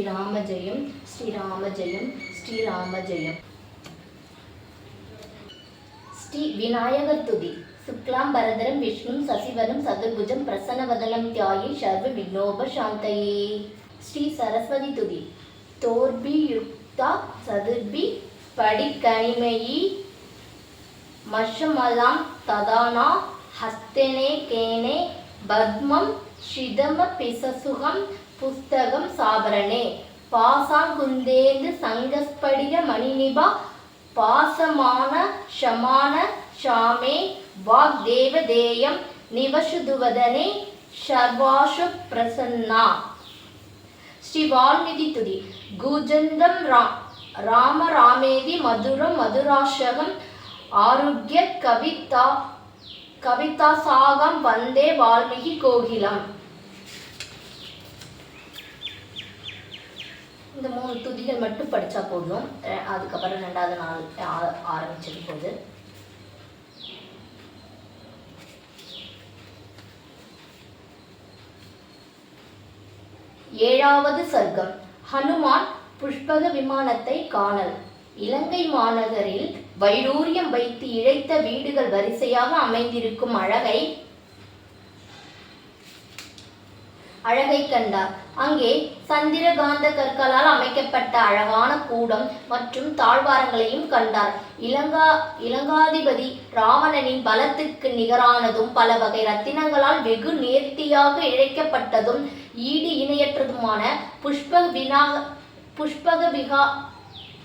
ஸ்ரீராம ஜெயம் ஸ்ரீராம ஜெயம் ஸ்ரீராம ஜெயம் ஸ்ரீ விநாயகர் துதி. சுக்லாம் பரதரம் விஷ்ணு சசிவரம் சதுர்புஜம் பிரசன்னவதனம் தியாயி சர்வ விக்னோப சாந்தயே. ஸ்ரீ சரஸ்வதி துதி. தோர்பி யுக்தா சதுர்பி படிக்கணிமயி மஷமலாம் ததானா ஹஸ்தனே கேனே பத்மம் சிதம பிசசுகம் புஸ்தகம் சாபரணே. பாசாங்குந்தேந்து சங்கஸ்படிக மணிநிபா பாசமான ஷமான ஷாமே வாக் தேவதேயம் நிவசுதுவதனே சர்வாஷு பிரசன்னா. ஸ்ரீ வால்மீகி துதி. குஜந்தம் ரா ராம ராமேதி மதுரம் மதுராஷகம் ஆரோக்கிய கவிதா கவிதா சாகம் வந்தே வால்மீகி கோகிலம். இந்த மூணு துதிகள் மட்டும் படித்தா போதும். அதுக்கப்புறம் ரெண்டாவது நாள் ஆ- போது. ஏழாவது சர்க்கம். ஹனுமான் புஷ்பக விமானத்தை காணல். இலங்கை மாநகரில் வைடூரியம் வைத்து இழைத்த வீடுகள் வரிசையாக அமைந்திருக்கும் அழகை அழகை கண்டார். அங்கே சந்திரகாந்த கற்களால் அமைக்கப்பட்ட அழகான கூடம் மற்றும் தாழ்வாரங்களையும் கண்டார். இலங்கா இலங்காதிபதி ராவணனின் பலத்துக்கு நிகரானதும் பல வகை ரத்தினங்களால் வெகு நேர்த்தியாக இழைக்கப்பட்டதும் ஈடு இணையற்றதுமான புஷ்ப வினா புஷ்பக விகா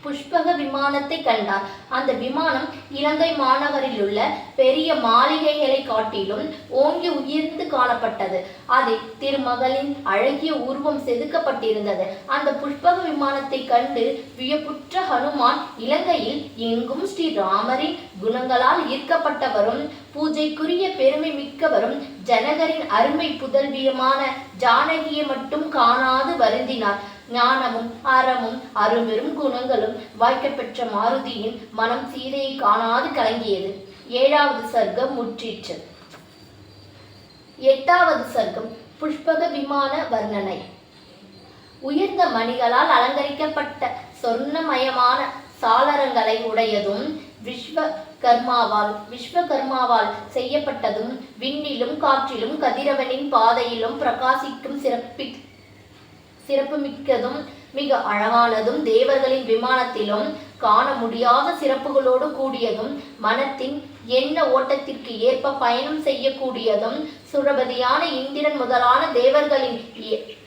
புஷ்பக விமானத்தை கண்டார். அந்த விமானம் இலங்கை மாநகரில் உள்ள பெரிய மாளிகைகளை காட்டிலும் ஓங்கி உயர்ந்து காணப்பட்டது. அதில் திருமகளின் அழகிய உருவம் செதுக்கப்பட்டிருந்தது. அந்த புஷ்பக விமானத்தை கண்டு வியப்புற்ற ஹனுமான் இலங்கையில் எங்கும் ஸ்ரீராமரின் குணங்களால் ஈர்க்கப்பட்டவரும் பூஜைக்குரிய பெருமை மிக்கவரும் ஜனகரின் அருமை புதல்வியமான ஜானகியை மட்டும் காணாது வருந்தினார். ஞானமும் அறமும் அருபெரும் குணங்களும் வாய்க்கப்பெற்ற மாருதியின் மனம் சீதையை காணாது கலங்கியது. ஏழாவது சர்க்கம் முற்றிற்று. எட்டாவது சர்க்கம் புஷ்பக விமான வர்ணனை. உயர்ந்த மணிகளால் அலங்கரிக்கப்பட்ட சொர்ணமயமான சாளரங்களை உடையதும் விஸ்வகர்மாவால் விஸ்வகர்மாவால் செய்யப்பட்டதும் விண்ணிலும் காற்றிலும் கதிரவனின் பாதையிலும் பிரகாசிக்கும் சிறப்பி சிறப்புமிக்கதும் மிக அழகானதும் தேவர்களின் விமானத்திலும் காண முடியாத சிறப்புகளோடு கூடியதும் மனத்தின் எண்ண ஓட்டத்திற்கு ஏற்ப பயணம் செய்யக்கூடியதும் சுரபதியான இந்திரன் முதலான தேவர்களின்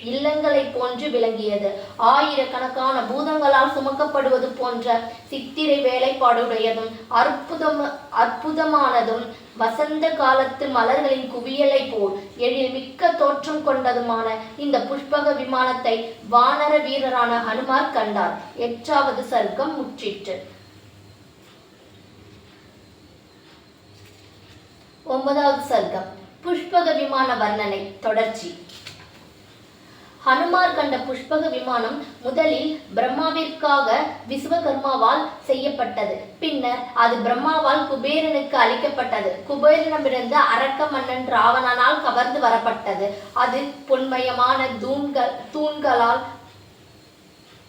இல்லங்களை இல்லங்களைப் போன்று விளங்கியது. ஆயிரக்கணக்கான பூதங்களால் சுமக்கப்படுவது போன்ற சித்திரை வேலைப்பாடுடையதும் அற்புதம் அற்புதமானதும் வசந்த காலத்து மலர்களின் குவியலை போல் எழில் மிக்க தோற்றம் கொண்டதுமான இந்த புஷ்பக விமானத்தை வானர வீரரான ஹனுமார் கண்டார். எட்டாவது சர்க்கம் முற்றிற்று. ஒன்பதாவது சர்க்கம். புஷ்பக விமான வர்ணனை. தொடர்ச்சி. ஹனுமார் கண்ட புஷ்பக விமானம் முதலில் பிரம்மாவிற்காக விஸ்வகர்மாவால் செய்யப்பட்டது. பின்னர் அது பிரம்மாவால் குபேரனுக்கு அளிக்கப்பட்டது. குபேரனிடமிருந்து அரக்க மன்னன் ராவணனால் கவர்ந்து வரப்பட்டது. அது பொன்மயமான தூண்கள் தூண்களால்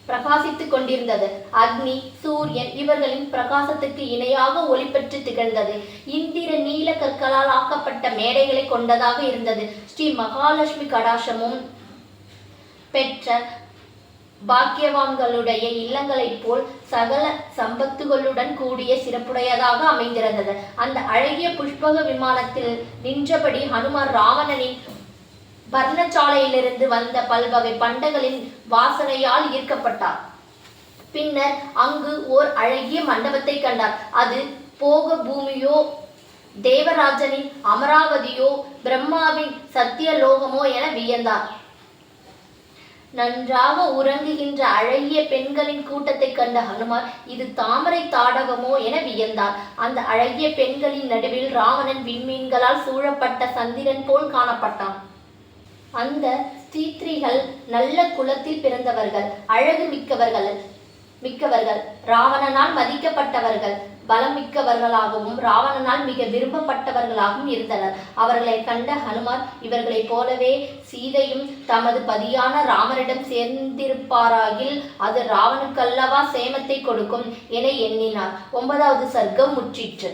பிரகாசித்துக் கொண்டிருந்தது. அக்னி சூரியன் இவர்களின் பிரகாசத்துக்கு இணையாக ஒளி பெற்று திகழ்ந்தது. இந்திர நீல கற்களால் ஆக்கப்பட்ட மேடைகளை கொண்டதாக இருந்தது. ஸ்ரீ மகாலட்சுமி கடாசமும் பெற்ற பாக்கியவான்களுடைய இல்லங்களைப் போல் சகல சம்பத்துகளுடன் கூடிய சிறப்புடையதாக அமைந்திருந்தது. அந்த அழகிய புஷ்பக விமானத்தில் நின்றபடி ஹனுமார் ராவணனின் பர்ணச்சாலையிலிருந்து வந்த பல்வகை பண்டங்களின் வாசனையால் ஈர்க்கப்பட்டார். பின்னர் அங்கு ஓர் அழகிய மண்டபத்தை கண்டார். அது போக பூமியோ தேவராஜனின் அமராவதியோ பிரம்மாவின் சத்தியலோகமோ என வியந்தார். நன்றாக உறங்குகின்ற அழகிய பெண்களின் கூட்டத்தை கண்ட ஹனுமார் இது தாமரை தாடகமோ என வியந்தார். அந்த அழகிய பெண்களின் நடுவில் ராவணன் விண்மீன்களால் சூழப்பட்ட சந்திரன் போல் காணப்பட்டான். அந்த ஸ்தீத்ரிகள் நல்ல குலத்தில் பிறந்தவர்கள் அழகு மிக்கவர்கள் மிக்கவர்கள். ராவணனால் மதிக்கப்பட்டவர்கள். பலம் மிக்கவர்களாகவும் ராவணனால் மிக விரும்பப்பட்டவர்களாகவும் இருந்தனர். அவர்களை கண்ட ஹனுமார் இவர்களைப் போலவே சீதையும் தமது பதியான ராமரிடம் சேர்ந்திருப்பாராகில் அது ராவனுக்கல்லவா சேமத்தை கொடுக்கும் என எண்ணினார். ஒன்பதாவது சர்க்கம் முற்றிற்று.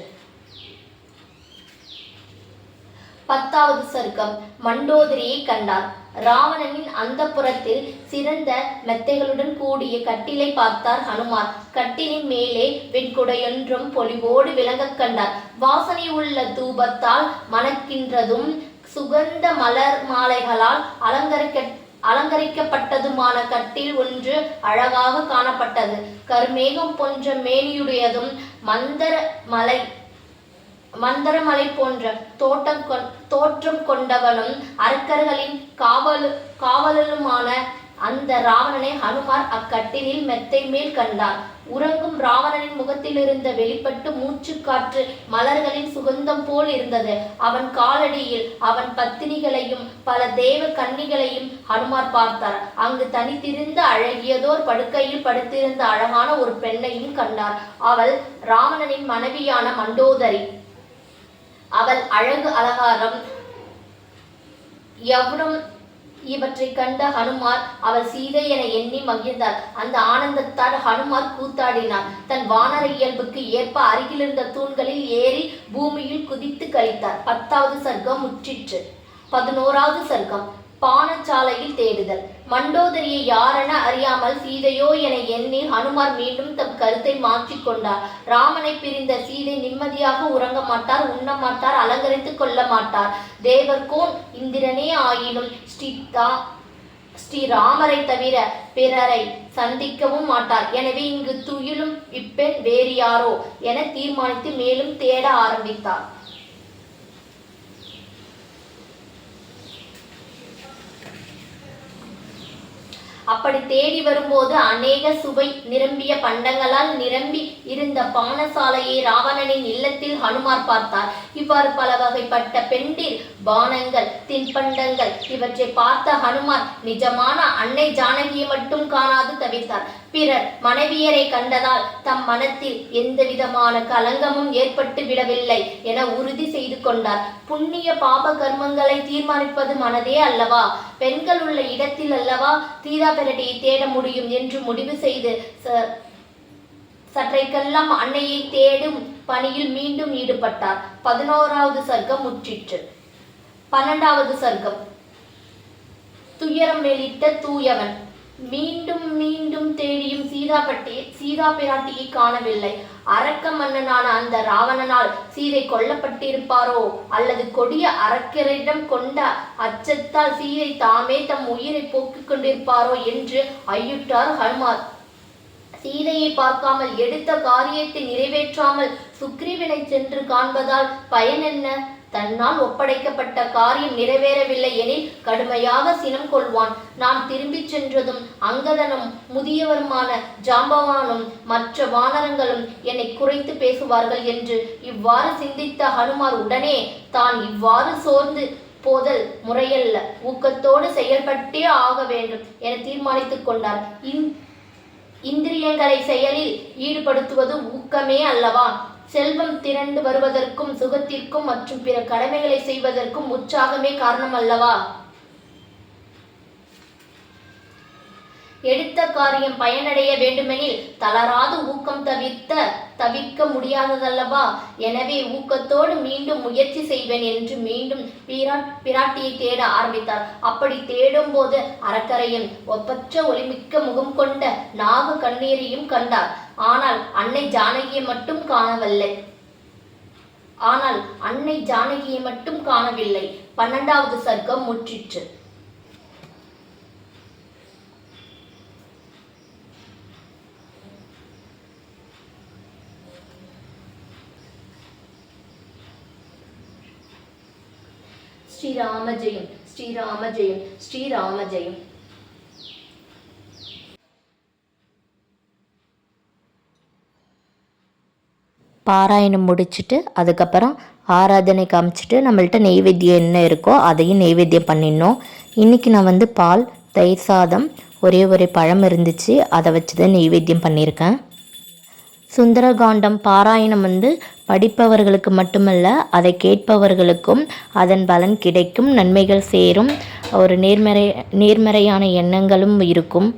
பத்தாவது சர்க்கம் மண்டோதரியை கண்டார். ராவணனின் அந்த புறத்தில் சிறந்த மெத்தைகளுடன் கூடிய கட்டிலை பார்த்தார் ஹனுமார் கட்டிலின் மேலே வெண்குடையொன்றும் பொலிவோடு விளங்கக் கண்டார். வாசனை உள்ள தூபத்தால் மணக்கின்றதும் சுகந்த மலர் மாலைகளால் அலங்கரிக்க அலங்கரிக்கப்பட்டதுமான கட்டில் ஒன்று அழகாக காணப்பட்டது. கருமேகம் போன்ற மேனியுடையதும் மந்தர மலை மந்தரமலை போன்ற தோட்டம் கொண் தோற்றம் கொண்டவனும் அரக்கர்களின் காவலு காவலனுமான அந்த ராவணனை ஹனுமார் அக்கட்டிலில் மெத்தை மேல் கண்டார். உறங்கும் ராவணனின் முகத்திலிருந்த வெளிப்பட்டு மூச்சுக்காற்று மலர்களின் சுகந்தம் போல் இருந்தது. அவன் காலடியில் அவன் பத்தினிகளையும் பல தேவ கன்னிகளையும் ஹனுமார் பார்த்தார். அங்கு தனித்திருந்த அழகியதோர் படுக்கையில் படுத்திருந்த அழகான ஒரு பெண்ணையும் கண்டார். அவள் ராவணனின் மனைவியான மண்டோதரி. அவள் அழகு அலங்காரம். எவரும் இவற்றை கண்ட ஹனுமார் அவள் சீதை என எண்ணி மகிழ்ந்தார் அந்த ஆனந்தத்தால் ஹனுமார் கூத்தாடினார் தன் வானர இயல்புக்கு ஏற்ப அருகிலிருந்த தூண்களில் ஏறி பூமியில் குதித்து கழித்தார். பத்தாவது சர்க்கம் முற்றிற்று. பதினோராவது சர்க்கம். பானசாலையில் தேடுதல். மண்டோதரியை யாரென அறியாமல் சீதையோ என எண்ணி ஹனுமார் மீண்டும் தம் கருத்தை மாற்றிக்கொண்டார் ராமனை பிரிந்த சீதை நிம்மதியாக உறங்க மாட்டார் உண்ண மாட்டார் அலங்கரித்துக் கொள்ள மாட்டார். தேவர்கோன் இந்திரனே ஆயினும் ஸ்ரீதா ஸ்ரீராமரை தவிர பிறரை சந்திக்கவும் மாட்டார். எனவே இங்கு துயிலும் இப்பெண் வேறு யாரோ என தீர்மானித்து மேலும் தேட ஆரம்பித்தார். அப்படி தேடி வரும்போது அநேக சுவை நிரம்பிய பண்டங்களால் நிரம்பி இருந்த பானசாலையை ராவணனின் இல்லத்தில் ஹனுமார் பார்த்தார். இவ்வாறு பல வகைப்பட்ட பெண்டில் பானங்கள் தின்பண்டங்கள் இவற்றை பார்த்த ஹனுமார் நிஜமான அன்னை ஜானகியை மட்டும் காணாது தவித்தார். பிறர் மனைவியரை கண்டதால் தம் மனத்தில் எந்த விதமான கலங்கமும் ஏற்பட்டு விடவில்லை என உறுதி செய்து கொண்டார். புண்ணிய பாப கர்மங்களை தீர்மானிப்பது மனதே அல்லவா? பெண்கள் உள்ள இடத்தில் அல்லவா தீதா பெரடியை தேட முடியும் என்று முடிவு செய்து ச- சற்றைக்கெல்லாம் அன்னையை தேடும் பணியில் மீண்டும் ஈடுபட்டார். பதினோராவது சர்க்கம் முற்றிற்று. பன்னெண்டாவது சர்க்கம். துயரம் வெளியிட்ட தூயவன். மீண்டும் மீண்டும் தேடியும் சீதாபட்டி சீதா பிராட்டியை காணவில்லை. அரக்க மன்னனான அந்த ராவணனால் சீதை கொல்லப்பட்டிருப்பாரோ? அல்லது கொடிய அரக்கரிடம் கொண்ட அச்சத்தால் சீதை தாமே தம் உயிரை போக்கிக் கொண்டிருப்பாரோ என்று ஐயுற்றார் ஹனுமார் சீதையை பார்க்காமல் எடுத்த காரியத்தை நிறைவேற்றாமல் சுக்ரீவனை சென்று காண்பதால் பயன் என்ன? தன்னால் ஒப்படைக்கப்பட்ட காரியம் நிறைவேறவில்லை எனில் கடுமையாக சினம் கொள்வான். நான் திரும்பிச் சென்றதும் அங்கதனும் முதியவருமான ஜாம்பவானும் மற்ற வானரங்களும் என்னை குறைத்து பேசுவார்கள் என்று இவ்வாறு சிந்தித்த ஹனுமார் உடனே தான் இவ்வாறு சோர்ந்து போதல் முறையல்ல. ஊக்கத்தோடு செயல்பட்டே ஆக வேண்டும் என தீர்மானித்துக் கொண்டார். இந் இந்திரியங்களை செயலில் ஈடுபடுத்துவது ஊக்கமே அல்லவா? செல்வம் திரண்டு வருவதற்கும் சுகத்திற்கும் மற்றும் பிற கடமைகளை செய்வதற்கும் உற்சாகமே காரணம் அல்லவா? எடுத்த காரியம் பயனடைய வேண்டுமெனில் தளராது ஊக்கம் தவிர்த்த தவிர்க்க முடியாததல்லவா? எனவே ஊக்கத்தோடு மீண்டும் முயற்சி செய்வேன் என்று மீண்டும் பிராட் பிராட்டியை தேட ஆரம்பித்தார். அப்படி தேடும் போது அரக்கரையும் ஒப்பற்ற ஒளிமிக்க முகம் கொண்ட நாக கண்ணீரையும் கண்டார். ஆனால் அன்னை ஜானகியை மட்டும் காணவில்லை. ஆனால் அன்னை ஜானகியை மட்டும் காணவில்லை. பன்னெண்டாவது சர்க்கம் முற்றிற்று. ஸ்ரீராம ஜெயம் ஸ்ரீராம ஜெயம் ஸ்ரீராம ஜெயம் பாராயணம் முடிச்சுட்டு அதுக்கப்புறம் ஆராதனை காமிச்சிட்டு நம்மள்ட்ட நெய்வேத்தியம் என்ன இருக்கோ அதையும் நெய்வேத்தியம் பண்ணிடணும். இன்றைக்கி நான் வந்து பால் தயிர் சாதம் ஒரே ஒரே பழம் இருந்துச்சு. அதை வச்சு தான் நெய்வேத்தியம் பண்ணியிருக்கேன். சுந்தரகாண்டம் பாராயணம் வந்து படிப்பவர்களுக்கு மட்டுமல்ல அதை கேட்பவர்களுக்கும் அதன் பலன் கிடைக்கும் நன்மைகள் சேரும். ஒரு நேர்மறை நேர்மறையான எண்ணங்களும் இருக்கும்.